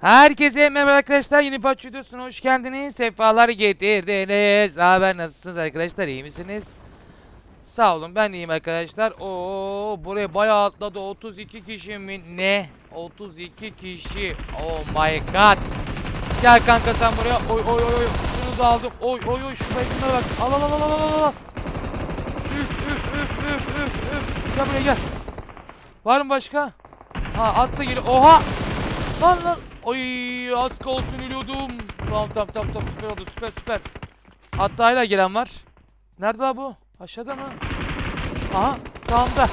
Herkese merhaba arkadaşlar. Yeni Patch videosuna hoş geldiniz. Sefalar getirdiniz. Haber nasılsınız arkadaşlar? İyi misiniz? Sağ olun ben iyiyim arkadaşlar. Oo buraya bayağı atladı. 32 kişi mi? Ne? 32 kişi. Oh my god. Gel kanka sen buraya. Oy oy oy oy. Şunu da aldım. Oy oy oy. Şu baygınlara bak. Al al al al al, al. Üf üf üf üf üf üf. Gel buraya gel. Var mı başka? Ha atla geliyor. Oha. Lan lan. Oy az kalsın ölüyordum. Tamam tamam tamam tamam süper oldu süper süper. Hatta hala gelen var. Nerede lan bu? Aşağıda mı? Aha sağımda.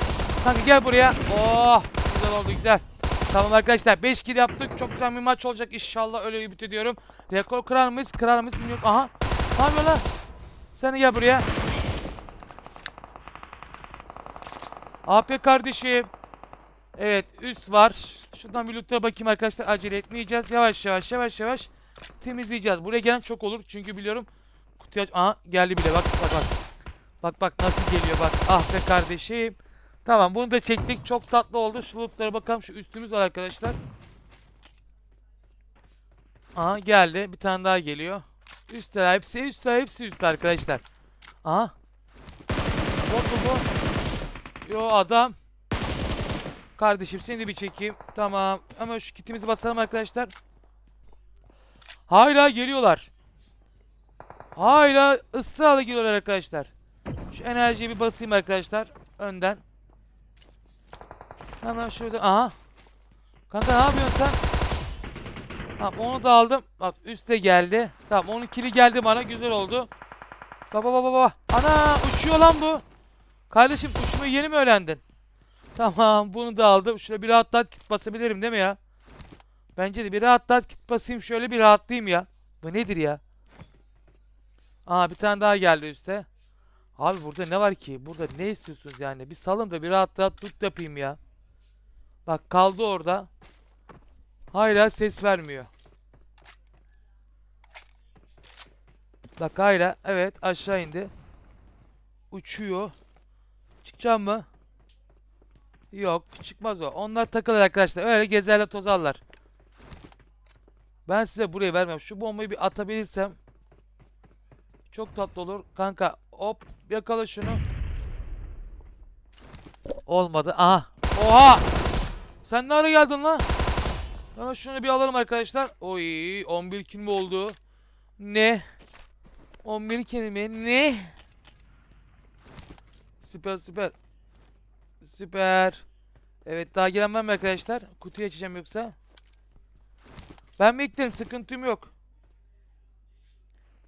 Kanka gel buraya. Oh güzel oldu güzel. Tamam arkadaşlar 5 kill yaptık. Çok güzel bir maç olacak inşallah öyle ümit ediyorum. Rekor kırar mıyız? Kırar mıyız bilmiyorum. Aha. Ne yapıyor lan? Sen de gel buraya. AP kardeşim. Evet üst var. Şuradan bir loot'a bakayım arkadaşlar. Acele etmeyeceğiz. Yavaş yavaş yavaş yavaş temizleyeceğiz. Buraya gelen çok olur. Çünkü biliyorum kutuyu aç... Aha geldi bile bak bak bak. Bak bak nasıl geliyor bak. Ah be kardeşim. Tamam bunu da çektik. Çok tatlı oldu. Şu loot'lara bakalım. Şu üstümüz var arkadaşlar. Aha geldi. Bir tane daha geliyor. Üstler hepsi üstler hepsi üst arkadaşlar. Aha. Bot bu? Yo adam. Kardeşim seni de bir çekeyim. Tamam. Ama şu kitimizi basalım arkadaşlar. Hala geliyorlar. Hala ısrarla geliyorlar arkadaşlar. Şu enerjiyi bir basayım arkadaşlar. Önden. Hemen şurada. Aha. Kanka ne yapıyorsun sen? Tamam onu da aldım. Bak üste geldi. Tamam onun kili geldi bana. Güzel oldu. Baba baba baba. Ana uçuyor lan bu. Kardeşim uçmayı yeni mi öğrendin? Tamam bunu da aldım. Şöyle bir rahatlat kit basabilirim değil mi ya? Bence de bir rahatlat kit basayım şöyle bir rahatlayayım ya. Bu nedir ya? Aa bir tane daha geldi üste. Abi burada ne var ki? Burada ne istiyorsunuz yani? Bir salın da bir rahat rahat tut yapayım ya. Bak kaldı orada. Hala ses vermiyor. Bak hala evet aşağı indi. Uçuyor. Çıkacağım mı? Yok çıkmaz o. Onlar takılır arkadaşlar. Öyle gezerler tozarlar. Ben size burayı vermem. Şu bombayı bir atabilirsem çok tatlı olur. Kanka hop yakala şunu. Olmadı. Aha. Oha. Sen ne ara geldin lan? Hemen şunu bir alalım arkadaşlar. Oy 11 kill mi oldu? Ne? 11 kill mi? Ne? Süper süper. Süper. Evet daha gelen var mı arkadaşlar? Kutuyu açacağım yoksa. Ben beklerim sıkıntım yok.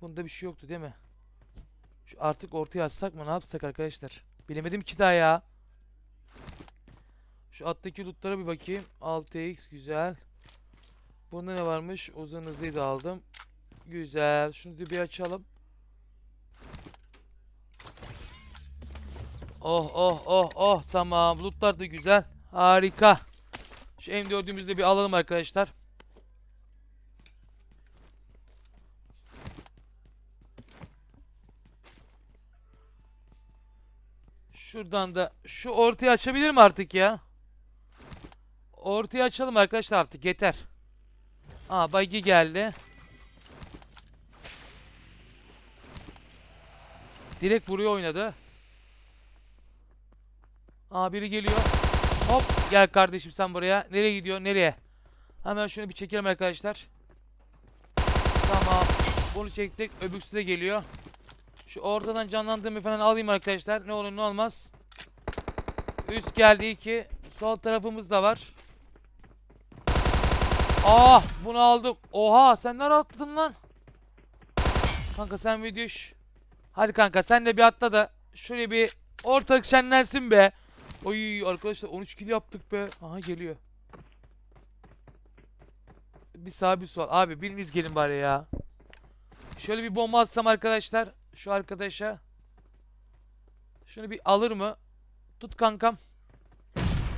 Bunda bir şey yoktu değil mi? Şu artık ortaya atsak mı ne yapsak arkadaşlar? Bilemedim ki daha ya. Şu alttaki lootlara bir bakayım. 6x güzel. Bunda ne varmış? Uzun hızlıyı da aldım. Güzel. Şunu bir açalım. Oh oh oh oh tamam. Lootlar da güzel. Harika. Şu M4'ümüzü de bir alalım arkadaşlar. Şuradan da şu ortaya açabilir mi artık ya? Ortaya açalım arkadaşlar artık yeter. Aa buggy geldi. Direkt buraya oynadı. Aa biri geliyor. Hop gel kardeşim sen buraya. Nereye gidiyor? Nereye? Hemen şunu bir çekelim arkadaşlar. Tamam. Bunu çektik. Öbüksü de geliyor. Şu ortadan canlandırmayı falan alayım arkadaşlar. Ne olur ne olmaz. Üst geldi iki. Sol tarafımız da var. Ah bunu aldım. Oha sen nereye atladın lan? Kanka sen bir düş. Hadi kanka sen de bir atla da şöyle bir ortalık şenlensin be. Oy arkadaşlar 13 kill yaptık be. Aha geliyor. Bir sağ bir sol. Abi biriniz gelin bari ya. Şöyle bir bomba atsam arkadaşlar. Şu arkadaşa. Şunu bir alır mı? Tut kankam.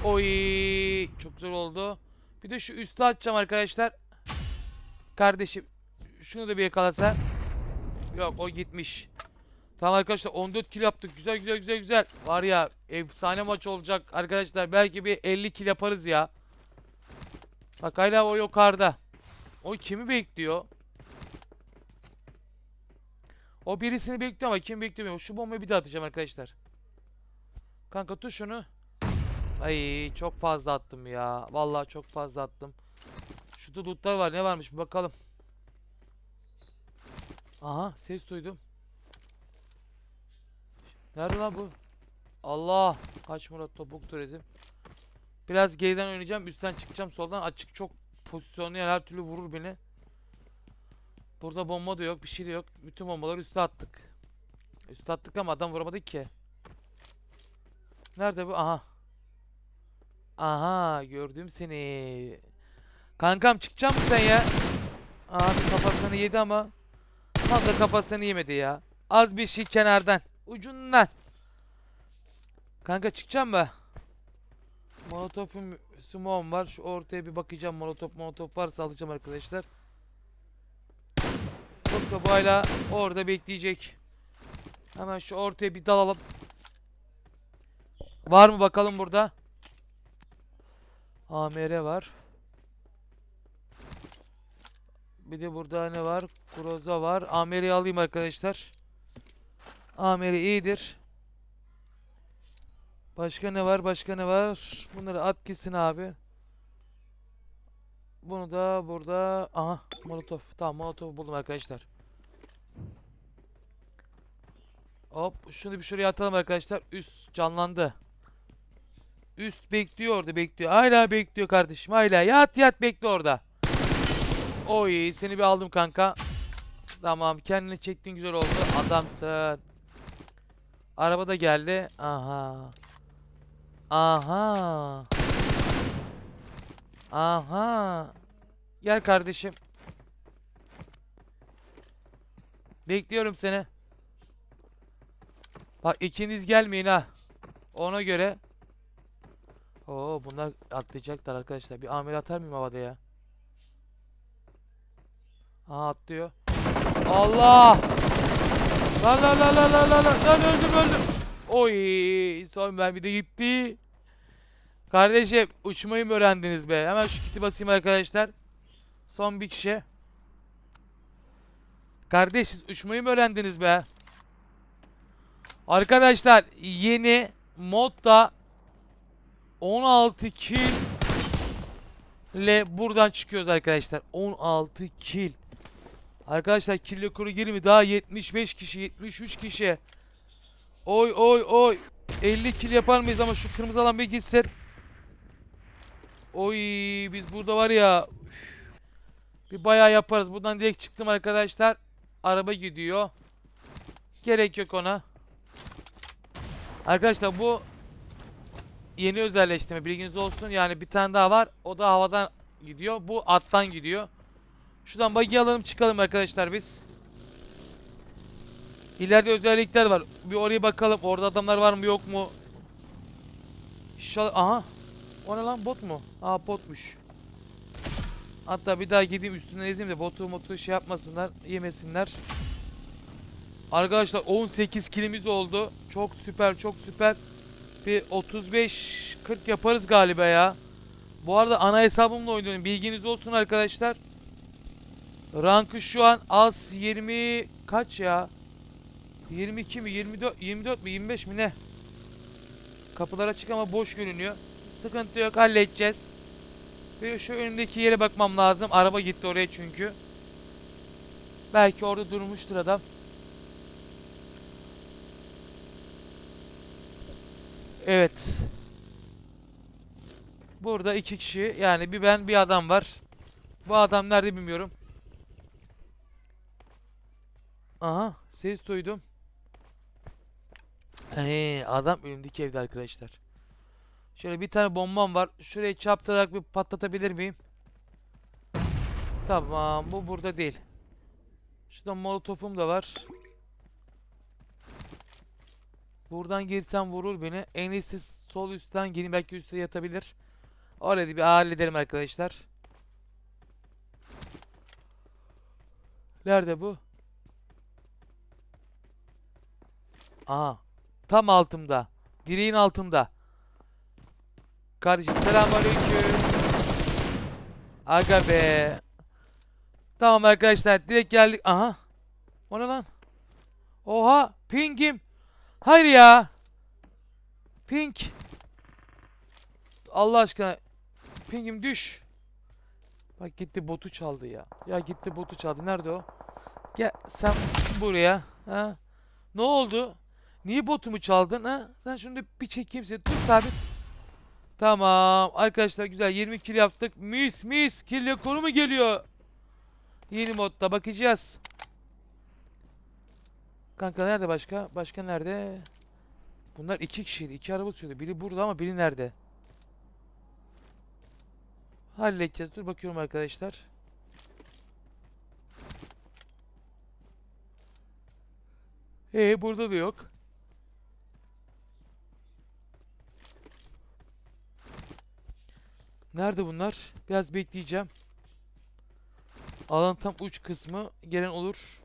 Oy çok güzel oldu. Bir de şu üstü atacağım arkadaşlar. Kardeşim şunu da bir yakalasa. Yok o gitmiş. Tamam arkadaşlar 14 kill yaptık. Güzel güzel güzel güzel. Var ya efsane maç olacak arkadaşlar. Belki bir 50 kill yaparız ya. Bak hala o yukarıda. O kimi bekliyor? O birisini bekliyor ama kim bekliyor? Şu bombayı bir daha atacağım arkadaşlar. Kanka tut şunu. Ay çok fazla attım ya. Vallahi çok fazla attım. Şurada lootlar var. Ne varmış bir bakalım. Aha ses duydum. Nerede lan bu? Allah. Kaç Murat topuk turizm. Biraz geriden oynayacağım. Üstten çıkacağım. Soldan açık çok pozisyonlu yani her türlü vurur beni. Burada bomba da yok. Bir şey de yok. Bütün bombaları üste attık. Üste attık ama adam vuramadık ki. Nerede bu? Aha. Aha gördüm seni. Kankam çıkacak mısın sen ya? Abi kafasını yedi ama. Tam da kafasını yemedi ya. Az bir şey kenardan. Ucundan. Kanka çıkacağım mı? Molotof'um smoke'um var. Şu ortaya bir bakacağım. Molotof molotof varsa alacağım arkadaşlar. Yoksa bu hala orada bekleyecek. Hemen şu ortaya bir dalalım. Var mı bakalım burada? AMR var. Bir de burada ne var? Groza var. AMR'yi alayım arkadaşlar. AMR iyidir. Başka ne var? Başka ne var? Bunları at gitsin abi. Bunu da burada... Aha molotof. Tamam molotof buldum arkadaşlar. Hop şunu bir şuraya atalım arkadaşlar. Üst canlandı. Üst bekliyor orada bekliyor. Hala bekliyor kardeşim hala. Yat yat bekle orada. Oy seni bir aldım kanka. Tamam kendini çektin güzel oldu. Adamsın. Araba da geldi. Aha. Aha. Aha. Gel kardeşim. Bekliyorum seni. Bak ikiniz gelmeyin ha. Ona göre. Oo bunlar atlayacaklar arkadaşlar. Bir amir atar mıyım havada ya? Aa atlıyor. Allah! Lan lan lan lan lan lan lan öldüm öldüm. Oy son mermi de gitti. Kardeşim uçmayı mı öğrendiniz be? Hemen şu kiti basayım arkadaşlar. Son bir kişi. Kardeş siz uçmayı mı öğrendiniz be? Arkadaşlar yeni modda 16 kill ile buradan çıkıyoruz arkadaşlar. 16 kill. Arkadaşlar rekoru geri mi? Daha 75 kişi, 73 kişi. Oy oy oy. 50 kill yapar mıyız ama şu kırmızı alan bir gitsin. Oy biz burada var ya. Bir bayağı yaparız. Buradan direkt çıktım arkadaşlar. Araba gidiyor. Gerek yok ona. Arkadaşlar bu yeni özelleştirme bilginiz olsun. Yani bir tane daha var. O da havadan gidiyor. Bu attan gidiyor. Şuradan buggy alalım çıkalım arkadaşlar biz. İleride özellikler var. Bir oraya bakalım. Orada adamlar var mı yok mu? İnşallah. Aha. O ne lan bot mu? Aa botmuş. Hatta bir daha gideyim üstüne ezeyim de botu motu şey yapmasınlar. Yemesinler. Arkadaşlar 18 kilimiz oldu. Çok süper çok süper. Bir 35-40 yaparız galiba ya. Bu arada ana hesabımla oynuyorum. Bilginiz olsun arkadaşlar. Rankı şu an az 20 kaç ya? 22 mi 24 24 mi 25 mi ne? Kapılar açık ama boş görünüyor. Sıkıntı yok halledeceğiz. Ve şu önündeki yere bakmam lazım. Araba gitti oraya çünkü. Belki orada durmuştur adam. Evet. Burada iki kişi yani bir ben bir adam var. Bu adam nerede bilmiyorum. Aha ses duydum. Ee, adam önümdeki evde arkadaşlar. Şöyle bir tane bombam var. Şurayı çaptırarak bir patlatabilir miyim? Tamam bu burada değil. Şurada molotofum da var. Buradan girsem vurur beni. En iyisi sol üstten gelin belki üstte yatabilir. Öyle bir halledelim arkadaşlar. Nerede bu? Aha. Tam altımda. Direğin altında. Kardeşim selamünaleyküm. Aga be. Tamam arkadaşlar direkt geldik. Aha. O ne lan? Oha pingim. Hayır ya. Ping. Allah aşkına. Pingim düş. Bak gitti botu çaldı ya. Ya gitti botu çaldı. Nerede o? Gel sen buraya. Ha? Ne oldu? Niye botumu çaldın ha? Sen şimdi bir çekeyim seni. Dur sabit. Tamam. Arkadaşlar güzel 20 kill yaptık. Mis mis. Kill rekoru mu geliyor? Yeni modda bakacağız. Kanka nerede başka? Başka nerede? Bunlar iki kişiydi. iki araba sürüyordu. Biri burada ama biri nerede? Halledeceğiz. Dur bakıyorum arkadaşlar. Ee burada da yok. Nerede bunlar? Biraz bekleyeceğim. Alan tam uç kısmı gelen olur.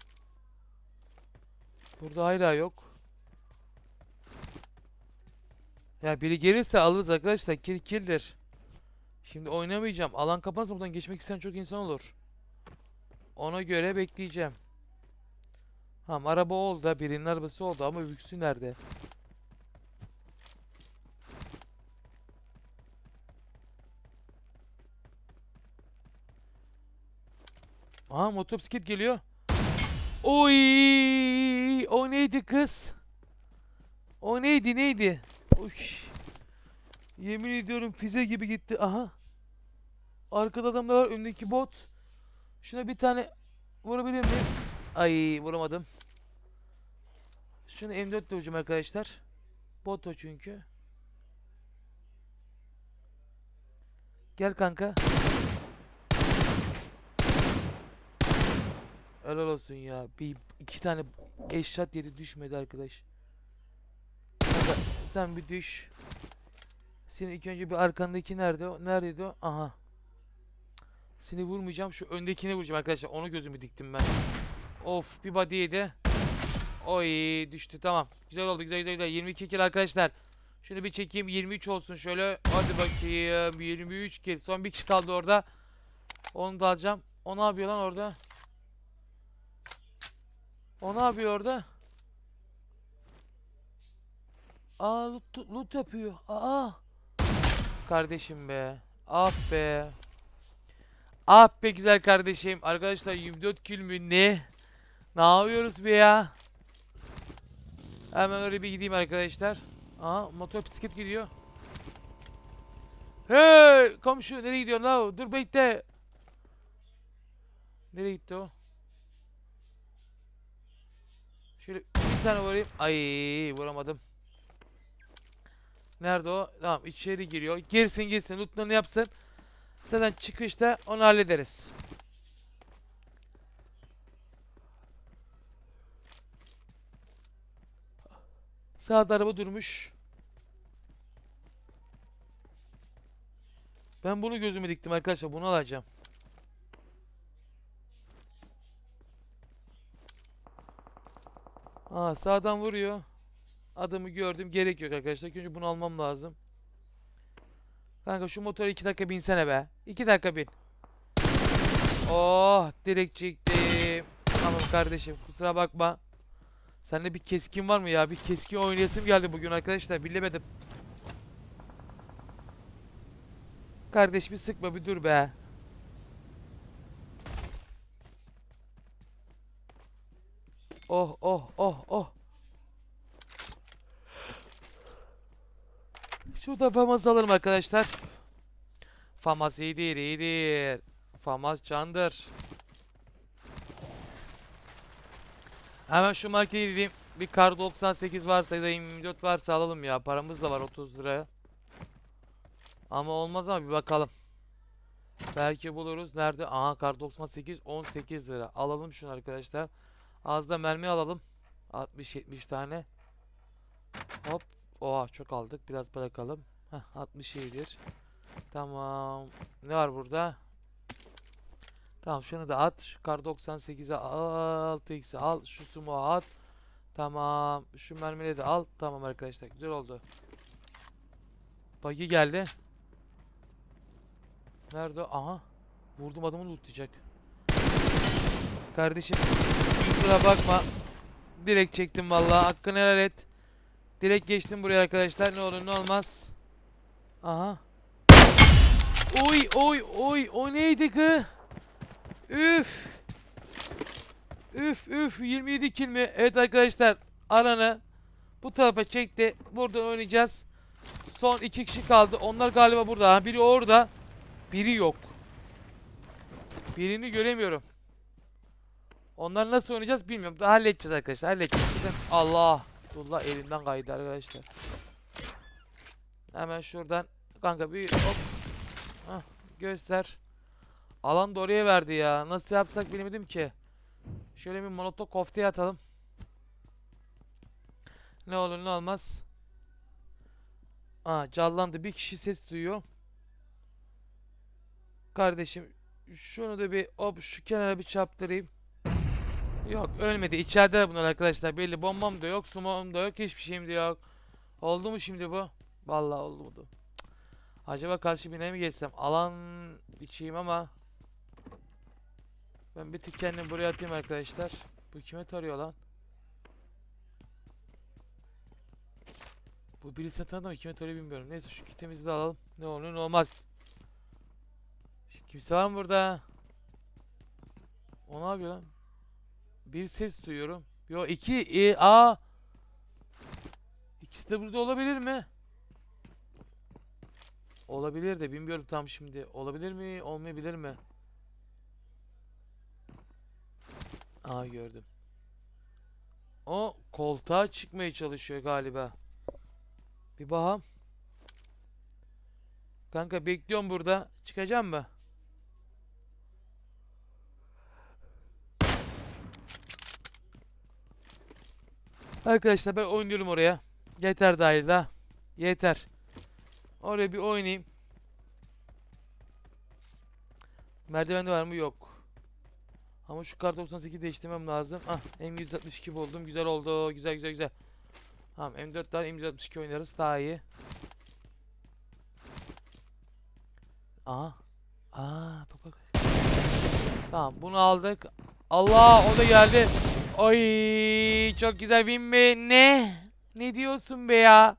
Burada hala yok. Ya biri gelirse alırız arkadaşlar. Kill killdir. Şimdi oynamayacağım. Alan kapanırsa buradan geçmek isteyen çok insan olur. Ona göre bekleyeceğim. Tamam araba oldu. Birinin arabası oldu ama öbüksü nerede? Aha motosiklet geliyor. Oy! O neydi kız? O neydi neydi? Uy. Yemin ediyorum füze gibi gitti. Aha. Arkada adamlar var. Öndeki bot. Şuna bir tane vurabilir miyim? Ay vuramadım. Şunu M4 ile vuracağım arkadaşlar. Bot o çünkü. Gel kanka. Helal olsun ya. Bir iki tane eşyat yedi düşmedi arkadaş. Kanka sen bir düş. Senin ilk önce bir arkandaki nerede o? Neredeydi o? Aha. Seni vurmayacağım. Şu öndekine vuracağım arkadaşlar. Onu gözümü diktim ben. Of bir body yedi. Oy düştü tamam. Güzel oldu güzel güzel güzel. 22 kill arkadaşlar. Şunu bir çekeyim 23 olsun şöyle. Hadi bakayım 23 kill. Son bir kişi kaldı orada. Onu da alacağım. O ne yapıyor lan orada? O ne yapıyor orada? Aa loot, loot yapıyor. Aa. Kardeşim be. Ah be. Ah be güzel kardeşim. Arkadaşlar 24 kill mü ne? Ne yapıyoruz be ya? Hemen oraya bir gideyim arkadaşlar. Aa motor bisiklet gidiyor. Hey komşu nereye gidiyorsun la? Dur bekle. Nereye gitti o? Şöyle bir tane vurayım. Ay vuramadım. Nerede o? Tamam içeri giriyor. Girsin girsin lootlarını yapsın. Zaten çıkışta onu hallederiz. Sağda araba durmuş. Ben bunu gözüme diktim arkadaşlar. Bunu alacağım. Aa sağdan vuruyor. Adamı gördüm. Gerek yok arkadaşlar. Önce bunu almam lazım. Kanka şu motora 2 dakika binsene be. 2 dakika bin. Oh direkt çektim. Tamam kardeşim kusura bakma. Sende bir keskin var mı ya? Bir keskin oynayasım geldi bugün arkadaşlar. Bilemedim. Kardeş bir sıkma bir dur be. Oh oh oh oh. Şurada famas alalım arkadaşlar. Famas iyidir iyidir. Famas candır. Hemen şu markete gideyim. Bir kar 98 varsa ya da 24 varsa alalım ya. Paramız da var 30 liraya. Ama olmaz ama bir bakalım. Belki buluruz. Nerede? Aha kar 98 18 lira. Alalım şunu arkadaşlar. Az da mermi alalım. 60-70 tane. Hop. Oha çok aldık. Biraz bırakalım. Heh 60 iyidir. Tamam. Ne var burada? Tamam şunu da at. Şu kar 98'e al. 6x'i al. Şu sumo at. Tamam. Şu mermileri de al. Tamam arkadaşlar. Güzel oldu. Buggy geldi. Nerede? Aha. Vurdum adamı lootlayacak. Kardeşim kusura bakma. Direkt çektim vallahi. Hakkını helal et. Direkt geçtim buraya arkadaşlar. Ne olur ne olmaz. Aha. Oy oy oy o neydi kı? Üf. Üf üf 27 kill mi? Evet arkadaşlar alanı bu tarafa çekti. Buradan oynayacağız. Son iki kişi kaldı. Onlar galiba burada. Ha, biri orada. Biri yok. Birini göremiyorum. Onlar nasıl oynayacağız bilmiyorum. Daha halledeceğiz arkadaşlar. Halledeceğiz. Allah. Dullah elimden kaydı arkadaşlar. Hemen şuradan kanka bir hop. Hah, göster. Alan da oraya verdi ya. Nasıl yapsak bilemedim ki. Şöyle bir molotov kofteye atalım. Ne olur ne olmaz. Aa canlandı. Bir kişi ses duyuyor. Kardeşim şunu da bir hop şu kenara bir çaptırayım. Yok ölmedi. İçeride bunlar arkadaşlar. Belli bombam da yok, sumom da yok, hiçbir şeyim de yok. Oldu mu şimdi bu? Vallahi oldu. Cık. Acaba karşı binaya mı geçsem? Alan içeyim ama ben bir tık kendimi buraya atayım arkadaşlar. Bu kime tarıyor lan? Bu birisi tanıdı mı? Kime tarıyor bilmiyorum. Neyse şu kitimizi de alalım. Ne olur ne olmaz. Şu Kimse var mı burada? O ne yapıyor lan? Bir ses duyuyorum. Yo iki. E, a. İkisi de burada olabilir mi? Olabilir de bilmiyorum tam şimdi. Olabilir mi? Olmayabilir mi? Aa gördüm. O koltuğa çıkmaya çalışıyor galiba. Bir bakalım. Kanka bekliyorum burada. Çıkacağım mı? Arkadaşlar ben oynuyorum oraya. Yeter dahil da. Yeter. Oraya bir oynayayım. Merdivende var mı? Yok. Ama şu kar 98 değiştirmem lazım. Ah M162 buldum. Güzel oldu. Güzel güzel güzel. Tamam M4 tane M162 oynarız. Daha iyi. Aha. Aa bak bak. Tamam bunu aldık. Allah o da geldi. Oy çok güzel win mi? Ne? Ne diyorsun be ya?